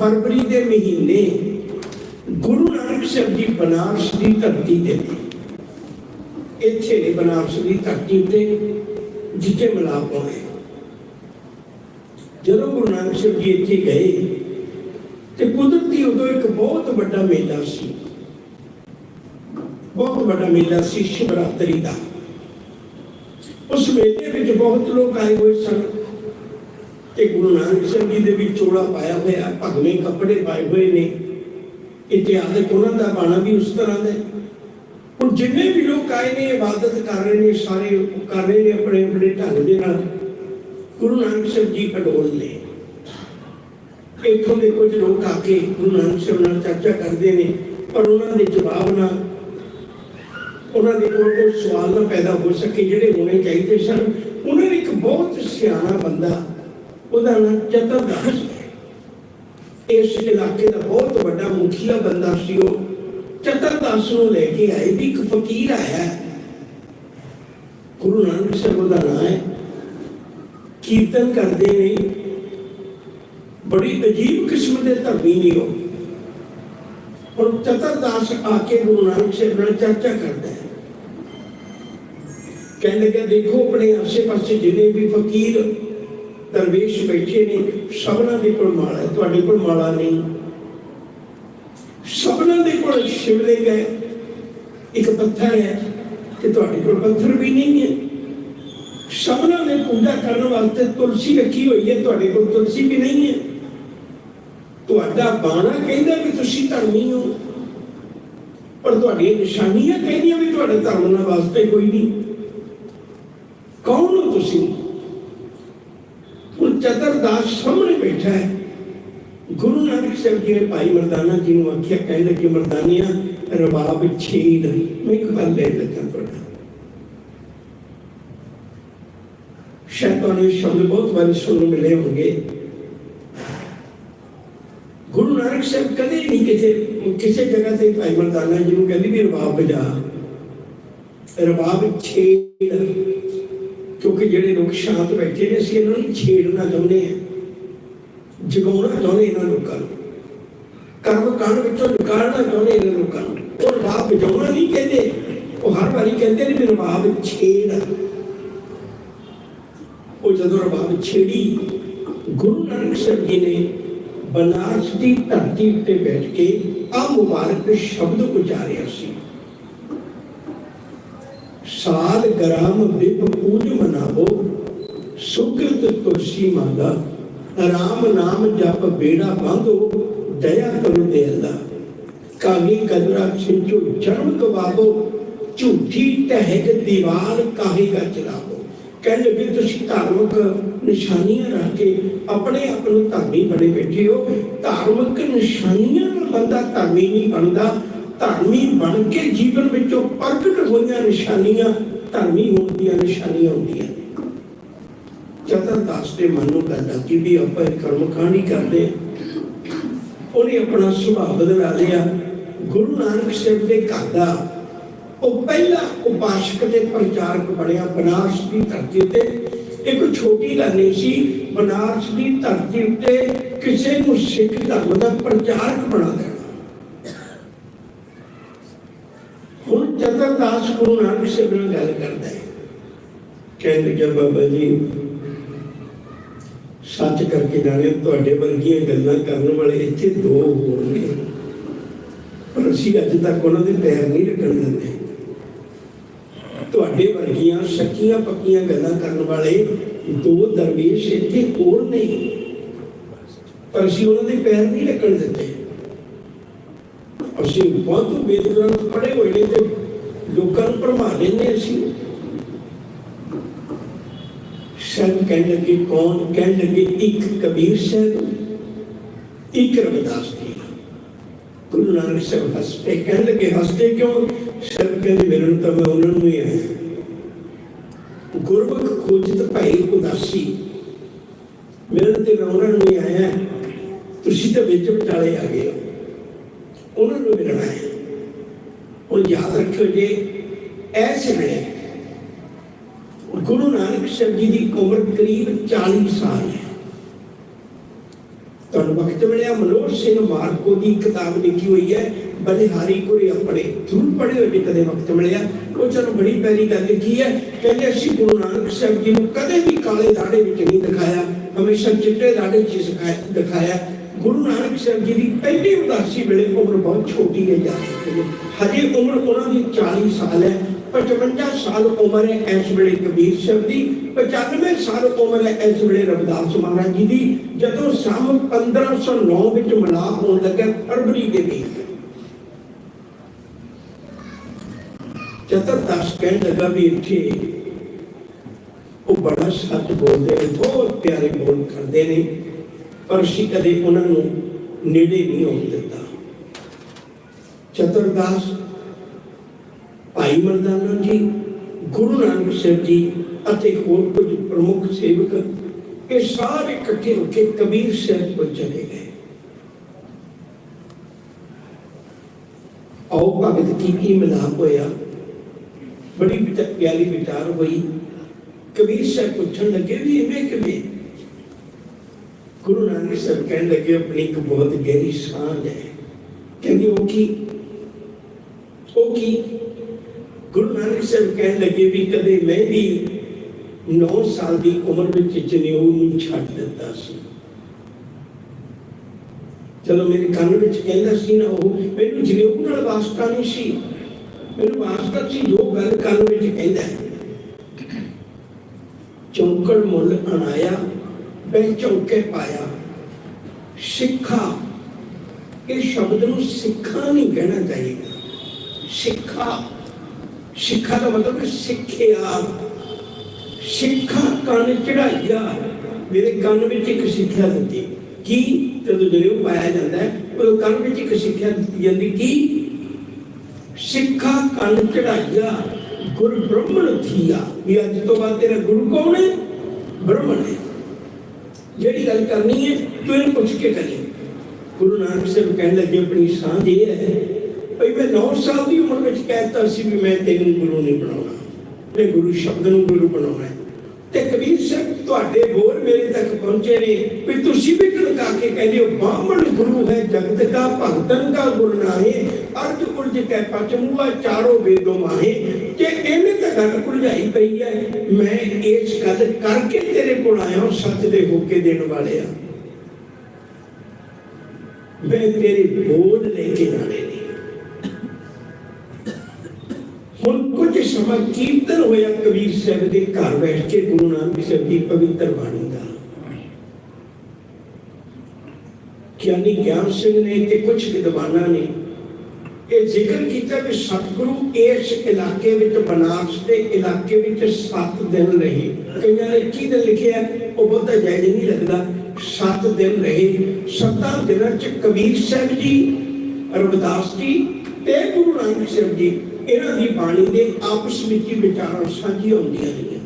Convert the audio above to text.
ਫਰਵਰੀ ਦੇ ਮਹੀਨੇ ਗੁਰੂ ਨਾਨਕ ਸਾਹਿਬ ਜੀ ਬਨਾਰਸ ਦੀ ਧਰਤੀ ਤੇ ਇੱਥੇ ਨੇ ਬਨਾਰਸ ਦੀ ਧਰਤੀ ਤੇ ਜਿੱਥੇ ਮਿਲਾਪ ਹੋਏ ਜਦੋਂ ਗੁਰੂ ਨਾਨਕ ਸਾਹਿਬ ਜੀ ਇੱਥੇ ਗਏ ਤੇ ਕੁਦਰਤੀ ਉਦੋਂ ਇੱਕ ਬਹੁਤ ਵੱਡਾ ਮੇਲਾ ਸੀ। ਬਹੁਤ ਵੱਡਾ ਮੇਲਾ ਸੀ ਸ਼ਿਵਰਾਤਰੀ ਦਾ। ਉਸ ਮੇਲੇ ਵਿੱਚ ਬਹੁਤ ਲੋਕ ਆਏ ਹੋਏ ਸਨ। ਤੇ ਗੁਰੂ ਨਾਨਕ ਸਾਹਿਬ ਜੀ ਦੇ ਵੀ ਚੋਲਾ ਪਾਇਆ ਹੋਇਆ, ਭਗਵੇਂ ਕੱਪੜੇ ਪਾਏ ਹੋਏ ਨੇ। ਇਤਿਹਾਸਕ ਉਹਨਾਂ ਦਾ ਬਾਣਾ ਵੀ ਉਸ ਤਰ੍ਹਾਂ ਦਾ ਹੁਣ ਜਿੰਨੇ ਵੀ ਲੋਕ ਆਏ ਨੇ, ਇਬਾਦਤ ਕਰ ਰਹੇ ਨੇ, ਸਾਰੇ ਕਰ ਰਹੇ ਨੇ ਆਪਣੇ ਆਪਣੇ ਢੰਗ ਦੇ ਨਾਲ। ਗੁਰੂ ਨਾਨਕ ਸਾਹਿਬ ਜੀ ਅਡੋਲ ਨੇ। ਇੱਥੋਂ ਦੇ ਕੁਝ ਲੋਕ ਆ ਕੇ ਗੁਰੂ ਨਾਨਕ ਸਾਹਿਬ ਨਾਲ ਚਰਚਾ ਕਰਦੇ ਨੇ, ਪਰ ਉਹਨਾਂ ਦੇ ਜਵਾਬ ਨਾਲ ਉਹਨਾਂ ਦੇ ਕੋਲ ਕੋਈ ਸਵਾਲ ਨਾ ਪੈਦਾ ਹੋ ਸਕੇ, ਜਿਹੜੇ ਹੋਣੇ ਚਾਹੀਦੇ ਸਨ। ਉਹਨਾਂ ਨੇ ਇੱਕ ਬਹੁਤ ਸਿਆਣਾ ਬੰਦਾ ਉਹਦਾ ਨਾਮ ਚਤਰਦਾਸ ਹੈ। ਇਸ ਇਲਾਕੇ ਦਾ ਬਹੁਤ ਵੱਡਾ ਮੁਖੀਆ ਬੰਦਾ ਸੀ ਉਹ। ਚਤਰਦਾਸ ਨੂੰ ਲੈ ਕੇ ਆਏ ਵੀ ਇੱਕ ਫਕੀਰ ਆਇਆ ਗੁਰੂ ਨਾਨਕ ਸਾਹਿਬ ਦਾ ਨਾਮ ਹੈ। ਕੀਰਤਨ ਕਰਦੇ ਨੇ। ਬੜੀ ਅਜੀਬ ਕਿਸਮ ਦੇ ਧਰਮੀ ਨੇ ਉਹ। ਹੁਣ ਚਤਰਦਾਸ ਆ ਕੇ ਗੁਰੂ ਨਾਨਕ ਸਾਹਿਬ ਨਾਲ ਚਰਚਾ ਕਰਦਾ ਹੈ। ਕਹਿੰਦੇ ਕਿ ਦੇਖੋ ਆਪਣੇ ਆਸੇ ਪਾਸੇ ਜਿੰਨੇ ਵੀ ਫਕੀਰ ਦਰਵੇਸ਼ ਬੈਠੇ ਨੇ, ਸਭਨਾਂ ਦੇ ਕੋਲ ਮਾਲਾ ਹੈ ਤੁਹਾਡੇ ਕੋਲ ਮਾਲਾ ਨਹੀਂ। ਸਭਨਾਂ ਦੇ ਕੋਲ ਸ਼ਿਵਲਿੰਗ ਹੈ ਇੱਕ ਪੱਥਰ ਹੈ ਤੇ ਤੁਹਾਡੇ ਕੋਲ ਪੱਥਰ ਵੀ ਨਹੀਂ ਹੈ। ਸਭਨਾਂ ਨੇ ਪੂਜਾ ਕਰਨ ਵਾਸਤੇ ਤੁਲਸੀ ਰੱਖੀ ਹੋਈ ਹੈ, ਤੁਹਾਡੇ ਕੋਲ ਤੁਲਸੀ ਵੀ ਨਹੀਂ ਹੈ। ਤੁਹਾਡਾ ਬਾਣਾ ਕਹਿੰਦਾ ਵੀ ਤੁਸੀਂ ਧਰਮੀ ਹੋ, ਪਰ ਤੁਹਾਡੀਆਂ ਨਿਸ਼ਾਨੀਆਂ ਕਹਿੰਦੀਆਂ ਵੀ ਤੁਹਾਡੇ ਧਰਮ ਨਾਲ ਵਾਸਤੇ ਕੋਈ ਨਹੀਂ। ਕੌਣ ਹੋ ਤੁਸੀਂ? ਚਤਰਦਾਸ ਸਾਹਮਣੇ ਬੈਠਾ ਹੈ ਗੁਰੂ ਨਾਨਕ ਸਾਹਿਬ ਜੀ ਨੇ ਭਾਈ ਮਰਦਾਨਾ ਜੀ ਨੂੰ ਆਖਿਆ ਕਹਿੰਦੇ ਕਿ ਮਰਦਾਨੀਆਂ ਰਬਾਬ ਛੇੜ ਮੈਂ ਇੱਕ ਗੱਲ ਲੈ ਲੱਗਾ ਤੁਹਾਡਾ ਸ਼ਾਇਦ ਤੁਹਾਨੂੰ ਇਹ ਸ਼ਬਦ ਬਹੁਤ ਵਾਰੀ ਸੁਣਨ ਨੂੰ ਮਿਲੇ ਹੋਣਗੇ ਗੁਰੂ ਨਾਨਕ ਸਾਹਿਬ ਕਦੇ ਨਹੀਂ ਕਿਸੇ ਕਿਸੇ ਜਗ੍ਹਾ ਤੇ ਭਾਈ ਮਰਦਾਨਾ ਜੀ ਨੂੰ ਕਹਿੰਦੀ ਵੀ ਰਬਾਬ ਵਜਾ ਰਬਾਬ ਛੇੜ ਕਿਉਂਕਿ ਜਿਹੜੇ ਲੋਕ ਸ਼ਾਂਤ ਬੈਠੇ ਨੇ, ਅਸੀਂ ਇਹਨਾਂ ਨੂੰ ਛੇੜਨਾ ਚਾਹੁੰਦੇ ਹਾਂ। ਜਗਾਉਣਾ ਚਾਹੁੰਦੇ ਇਹਨਾਂ ਲੋਕਾਂ ਨੂੰ। ਕਰਮ ਕਾਂਡ ਵਿੱਚੋਂ ਨਿਕਾਲਣਾ ਚਾਹੁੰਦੇ ਇਹਨਾਂ ਲੋਕਾਂ ਨੂੰ। ਉਹ ਰਬਾਬ ਬਚਾਉਣਾ ਨਹੀਂ ਕਹਿੰਦੇ। ਉਹ ਹਰ ਵਾਰੀ ਕਹਿੰਦੇ ਨੇ ਵੀ ਰਬਾਬ ਛੇੜ। ਉਹ ਜਦੋਂ ਰਬਾਬ ਛੇੜੀ, ਗੁਰੂ ਨਾਨਕ ਸਾਹਿਬ ਜੀ ਨੇ ਬਨਾਰਸ ਦੀ ਧਰਤੀ ਉੱਤੇ ਬੈਠ ਕੇ ਆ ਮੁਬਾਰਕ ਸ਼ਬਦ ਉਚਾਰਿਆ ਸੀ। ਸਾਲ ਗ੍ਰਾਮ ਬਿਪ ਪੂਜ ਮਨਾਵੋ, ਸੁਕ੍ਰਿਤ ਤੁਲਸੀ ਮਾਲਾ, ਰਾਮ ਨਾਮ ਜਪ ਬੇੜਾ ਬਾਂਧੋ, ਦਇਆ ਕਰੋ ਦੇ ਅੱਲਾ। ਕਾਗੀ ਕਦਰਾ ਛਿੰਚੂ ਚਰਮ ਕਵਾਬੋ ਝੂਠੀ ਟਹਿਕ ਦੀਵਾਰ ਕਾਹੀ ਦਾ ਚਲਾਵੋ। ਕਹਿਣ ਵੀ ਤੁਸੀਂ ਧਾਰਮਿਕ ਨਿਸ਼ਾਨੀਆਂ ਰੱਖ ਕੇ ਆਪਣੇ ਆਪ ਨੂੰ ਧਰਮੀ ਬਣੇ ਬੈਠੇ ਹੋ। ਧਾਰਮਿਕ ਨਿਸ਼ਾਨੀਆਂ ਨਾਲ ਬੰਦਾ ਧਰਮੀ ਨਹੀਂ ਬਣਦਾ। ਧਰਮੀ ਬਣ ਕੇ ਜੀਵਨ ਵਿੱਚੋਂ ਪ੍ਰਗਟ ਹੋਈਆਂ ਨਿਸ਼ਾਨੀਆਂ, ਧਰਮੀ ਹੋਣ ਦੀਆਂ ਨਿਸ਼ਾਨੀਆਂ ਹੁੰਦੀਆਂ ਚਤਰਦਾਸ ਦੇ ਮਨ ਨੂੰ ਗੱਲ ਲੱਗੀ ਵੀ ਆਪਾਂ ਇਹ ਕਰਮ ਕਾਂਡੀ ਕਰਦੇ? ਹਾਂ। ਉਹਨੇ ਆਪਣਾ ਸੁਭਾਅ ਬਦਲਾ ਲਿਆ। ਗੁਰੂ ਨਾਨਕ ਸਾਹਿਬ ਦੇ ਘਰ ਦਾ ਉਹ ਪਹਿਲਾ ਉਪਾਸ਼ਕ ਤੇ ਪ੍ਰਚਾਰਕ ਬਣਿਆ ਬਨਾਰਸ ਦੀ ਧਰਤੀ ਤੇ ਇੱਕ ਛੋਟੀ ਗੱਲ ਨਹੀਂ ਸੀ, ਬਨਾਰਸ ਦੀ ਧਰਤੀ ਉੱਤੇ ਕਿਸੇ ਨੂੰ ਸਿੱਖ ਧਰਮ ਦਾ ਪ੍ਰਚਾਰਕ ਬਣਾ ਦੇਣਾ ਹੁਣ ਚਤਰਦਾਸ ਗੁਰੂ ਨਾਨਕ ਸਾਹਿਬ ਨਾਲ ਗੱਲ ਕਰਦਾ ਹੈ। ਕਹਿੰਦੇ ਕਿ ਬਾਬਾ ਜੀ, ਸੱਚ ਕਰਕੇ ਜਾਣੇ ਤੁਹਾਡੇ ਵਰਗੀਆਂ ਗੱਲਾਂ ਕਰਨ ਵਾਲੇ ਇੱਥੇ ਦੋ ਹੋਣਗੇ ਪਰ ਅਸੀਂ ਅੱਜ ਤੱਕ ਉਹਨਾਂ ਦੇ ਪੈਰ ਨਹੀਂ ਲੱਗਣ ਦਿੰਦੇ। ਤੁਹਾਡੇ ਵਰਗੀਆਂ ਸੱਚੀਆਂ ਪੱਕੀਆਂ ਗੱਲਾਂ ਕਰਨ ਵਾਲੇ ਦੋ ਦਰਵੇਸ਼ ਇੱਥੇ ਹੋਰ ਨਹੀਂ ਪਰ ਅਸੀਂ ਉਹਨਾਂ ਦੇ ਪੈਰ ਨਹੀਂ ਰੱਖਣ ਦਿੰਦੇ। ਅਸੀਂ ਬਹੁਤ ਬੇਦਰਾਂ ਪੜੇ ਹੋਏ ਨੇ ਤੇ ਲੋਕਾਂ ਨੂੰ ਭਰਮਾ ਲੈਂਦੇ ਅਸੀਂ ਸ਼ਾਇਦ ਕਹਿਣ ਲੱਗੇ ਕੌਣ ਕਹਿਣ ਲੱਗੇ ਇੱਕ ਕਬੀਰ ਸਾਹਿਬ ਇੱਕ ਰਵਿਦਾਸ ਜੀ ਗੁਰੂ ਨਾਨਕ ਸਾਹਿਬ ਹੱਸਦੇ ਕਹਿਣ ਲੱਗੇ ਹੱਸਦੇ ਕਿਉਂ ਸਾਹਿਬ ਕਹਿੰਦੇ ਮੇਰੇ ਨੂੰ ਤਾਂ ਮੈਂ ਉਹਨਾਂ ਨੂੰ ਹੀ ਆਇਆ ਗੁਰਮੁਖ ਖੋਜਤ ਭਈ ਉਦਾਸੀ ਮੇਰੇ ਤੇ ਮੈਂ ਉਹਨਾਂ ਨੂੰ ਹੀ ਆਇਆ ਤੁਸੀਂ ਤਾਂ ਵਿੱਚ ਵਿਚਾਲੇ ਆ ਗਏ ਹੋ ਉਹਨਾਂ ਨੂੰ ਮਿਲਣਾ ਹੈ ਉਹ ਯਾਦ ਰੱਖਿਓ ਜੇ ਐਸੇ ਵੇਲੇ ਗੁਰੂ ਨਾਨਕ ਸਾਹਿਬ ਜੀ ਦੀ ਉਮਰ ਕਰੀਬ 40 ਸਾਲ ਹੈ। ਤੁਹਾਨੂੰ ਵਕਤ ਮਿਲਿਆ ਮਨੋਜ ਸਿੰਘ ਮਾਰਕੋ ਦੀ ਕਿਤਾਬ ਲਿਖੀ ਹੋਈ ਹੈ। ਬਲਿਹਾਰੀ ਕੋਈ ਆਪਣੇ ਜ਼ਰੂਰ ਪੜ੍ਹੇ ਹੋਏ ਕਦੇ ਵਕਤ ਮਿਲਿਆ। ਉਹ ਚਲੋ ਬੜੀ ਪਿਆਰੀ ਗੱਲ ਲਿਖੀ ਹੈ। ਕਹਿੰਦੇ ਅਸੀਂ ਗੁਰੂ ਨਾਨਕ ਸਾਹਿਬ ਜੀ ਨੂੰ ਕਦੇ ਵੀ ਕਾਲੇ ਦਾੜੇ ਵਿੱਚ ਨਹੀਂ ਦਿਖਾਇਆ, ਹਮੇਸ਼ਾ ਚਿੱਟੇ ਦਾੜੇ 'ਚ ਦਿਖਾਇਆ। ਗੁਰੂ ਨਾਨਕ ਸਾਹਿਬ ਜੀ ਦੀ ਪਹਿਲੀ ਉਦਾਸੀ ਵੇਲੇ ਉਮਰ ਬਹੁਤ ਛੋਟੀ ਹੈ ਜਾ ਹਜੇ ਉਮਰ ਉਹਨਾਂ ਦੀ 40 ਸਾਲ ਹੈ 55 ਸਾਲ ਉਮਰ ਹੈ ਇਸ ਵੇਲੇ ਕਬੀਰ ਸਾਹਿਬ ਦੀ 95 ਸਾਲ ਉਮਰ ਹੈ ਇਸ ਵੇਲੇ ਰਵਿਦਾਸ ਮਹਾਰਾਜ ਜੀ ਦੀ, ਜਦੋਂ ਸਨ 1509 ਵਿੱਚ ਮਿਲਾਪ ਹੋਣ ਲੱਗਾ ਫਰਵਰੀ ਦੇ ਵਿੱਚ। ਚਤਰਦਾਸ ਕਹਿਣ ਲੱਗਾ ਵੀ ਇੱਥੇ ਉਹ ਬੜਾ ਸੱਚ ਬੋਲਦੇ ਨੇ, ਬਹੁਤ ਪਿਆਰੇ ਬੋਲ ਕਰਦੇ ਨੇ। ਪਰ ਅਸੀਂ ਕਦੇ ਉਹਨਾਂ ਨੂੰ ਨੇੜੇ ਨਹੀਂ ਆਉਣ ਦਿੱਤਾ। ਚਤੁਰਦਾਸ ਭਾਈ ਮਰਦਾਨਾ ਜੀ, ਗੁਰੂ ਨਾਨਕ ਸਾਹਿਬ ਜੀ ਅਤੇ ਹੋਰ ਕੁਝ ਪ੍ਰਮੁੱਖ ਸੇਵਕ, ਇਹ ਸਾਰੇ ਇਕੱਠੇ ਹੋ ਕੇ ਕਬੀਰ ਸਾਹਿਬ ਕੋਲ ਚਲੇ ਗਏ। ਆਓ ਭਗਤ ਕੀ ਕੀ ਮਿਲਾਪ ਹੋਇਆ। ਬੜੀ ਵਿਚ- ਪਿਆਰੀ ਵਿਚਾਰ ਹੋਈ। ਕਬੀਰ ਸਾਹਿਬ ਪੁੱਛਣ ਲੱਗੇ ਵੀ ਇਵੇਂ ਕਿਵੇਂ ਗੁਰੂ ਨਾਨਕ ਸਾਹਿਬ ਕਹਿਣ ਲੱਗੇ, ਆਪਣੀ ਇੱਕ ਬਹੁਤ ਗਹਿਰੀ ਸਾਂਝ ਹੈ। ਕਹਿੰਦੇ ਉਹ ਕੀ? ਉਹ ਕੀ? ਗੁਰੂ ਨਾਨਕ ਸਾਹਿਬ ਕਹਿਣ ਲੱਗੇ ਵੀ ਕਦੇ ਮੈਂ ਵੀ 9 ਸਾਲ ਦੀ ਉਮਰ ਵਿੱਚ ਜਨੇਊ ਨੂੰ ਛੱਡ ਦਿੱਤਾ ਸੀ। ਚਲੋ ਮੇਰੇ ਕੰਨ ਵਿੱਚ ਕਹਿੰਦਾ ਸੀ ਨਾ ਉਹ, ਮੈਨੂੰ ਜਨੇਊ ਨਾਲ ਵਾਸਤਾ ਨਹੀਂ ਸੀ। ਮੈਨੂੰ ਵਾਸਤਾ ਸੀ ਜੋ ਗੱਲ ਕੰਨ ਵਿੱਚ ਕਹਿੰਦਾ। ਹੈ। ਚੌਂਕੜ ਮੁੱਲ ਅਣਾਇਆ ਬੈ ਚੌਕੇ ਪਾਇਆ। ਸਿੱਖਾ, ਇਹ ਸ਼ਬਦ ਨੂੰ ਸਿੱਖਾ ਨਹੀਂ ਕਹਿਣਾ ਚਾਹੀਦਾ। ਸਿੱਖਾ ਸਿੱਖਾ ਦਾ ਮਤਲਬ ਹੈ ਸਿੱਖਿਆ। ਸਿੱਖਾ ਕੰਨ ਚੜਾਈਆ ਮੇਰੇ ਕੰਨ ਵਿੱਚ ਇੱਕ ਸਿੱਖਿਆ ਦਿੱਤੀ। ਕੀ? ਜਦੋਂ ਜਦੋਂ ਪਾਇਆ ਜਾਂਦਾ ਹੈ ਉਹ ਕੰਨ ਵਿੱਚ ਇੱਕ ਸਿੱਖਿਆ ਦਿੱਤੀ ਜਾਂਦੀ। ਕੀ? ਸਿੱਖਾ ਕੰਨ ਚੜਾਈਆ ਗੁਰ ਬ੍ਰਹਮਣ ਥੀਆ। ਵੀ ਅੱਜ ਤੋਂ ਬਾਅਦ ਤੇਰਾ ਗੁਰੂ ਕੌਣ ਹੈ? ਬ੍ਰਹਮਣ ਹੈ। ਜਿਹੜੀ ਗੱਲ ਕਰਨੀ ਹੈ, ਤੂੰ ਇਹਨੂੰ ਪੁੱਛ ਕੇ ਕਰੀ। ਗੁਰੂ ਨਾਨਕ ਸਾਹਿਬ ਕਹਿਣ ਲੱਗੇ, ਆਪਣੀ ਸਾਂਝ ਇਹ ਹੈ, ਭਈ ਮੈਂ 9 ਸਾਲ ਦੀ ਉਮਰ ਵਿੱਚ ਕਹਿਤਾ ਸੀ ਵੀ ਮੈਂ ਤੈਨੂੰ ਗੁਰੂ ਨਹੀਂ ਬਣਾਉਣਾ। ਮੈਂ ਗੁਰੂ ਸ਼ਬਦ ਨੂੰ ਗੁਰੂ ਬਣਾਉਣਾ ਤੇ ਕਬੀਰ ਸਾਹਿਬ, ਤੁਹਾਡੇ ਬੋਲ ਮੇਰੇ ਤੱਕ ਪਹੁੰਚੇ ਨੇ, ਵੀ ਤੁਸੀਂ ਵੀ ਕਣਕਾ ਕੇ ਕਹਿੰਦੇ ਹੋ, ਬਾਹਮਣ ਗੁਰੂ ਹੈ, ਜਗਤ ਦਾ ਭਗਤਨ ਦਾ ਗੁਰ ਨਾਹੀ ਅਰਧ ਕੁਲਜ ਕੈ ਪਚਮੂਆ ਚਾਰੋ ਵੇਦੋ ਮਾਹੇ। ਕਿ ਇਹਨੇ ਤਾਂ ਗੱਲ ਭੁਲਝਾਈ ਪਈ ਹੈ ਮੈਂ ਇਸ ਗੱਲ ਕਰਕੇ ਤੇਰੇ ਕੋਲ ਆਇਆ ਹਾਂ, ਸੱਚ ਦੇ ਹੋਕੇ ਦੇਣ ਵਾਲਿਆ। ਮੈਂ ਤੇਰੇ ਬੋਲ ਲੈ ਕੇ ਆਣੇ ਨੇ। ਹੁਣ ਕੁਝ ਸਮਾਂ ਕੀਰਤਨ ਹੋਇਆ ਕਬੀਰ ਸਾਹਿਬ ਦੇ ਘਰ ਬੈਠ ਕੇ ਗੁਰੂ ਨਾਨਕ ਸਾਹਿਬ ਦੀ ਪਵਿੱਤਰ ਬਾਣੀ ਦਾ। ਗਿਆਨੀ ਗਿਆਨ ਸਿੰਘ ਨੇ ਤੇ ਕੁਝ ਵਿਦਵਾਨਾਂ ਨੇ ਇਹ ਜ਼ਿਕਰ ਕੀਤਾ ਕਿ ਸਤਿਗੁਰੂ ਇਸ ਇਲਾਕੇ ਵਿੱਚ ਬਨਾਰਸ ਦੇ ਇਲਾਕੇ ਵਿੱਚ 7 ਦਿਨ ਰਹੇ। ਕਈਆਂ ਨੇ ਕੀ ਦਿਨ ਲਿਖਿਆ? ਉਹ ਬਹੁਤਾ ਜਾਇਜ਼ ਨਹੀਂ ਲੱਗਦਾ। 7 ਦਿਨ ਰਹੇ। ਸੱਤਾਂ ਦਿਨਾਂ ਚ ਕਬੀਰ ਸਾਹਿਬ ਜੀ, ਰਵਿਦਾਸ ਜੀ ਤੇ ਗੁਰੂ ਨਾਨਕ ਸਾਹਿਬ ਜੀ, ਇਹਨਾਂ ਦੀ ਬਾਣੀ ਦੇ ਆਪਸ ਵਿੱਚ ਹੀ ਵਿਚਾਰਾਂ ਸਾਂਝੀਆਂ ਹੁੰਦੀਆਂ ਰਹੀਆਂ।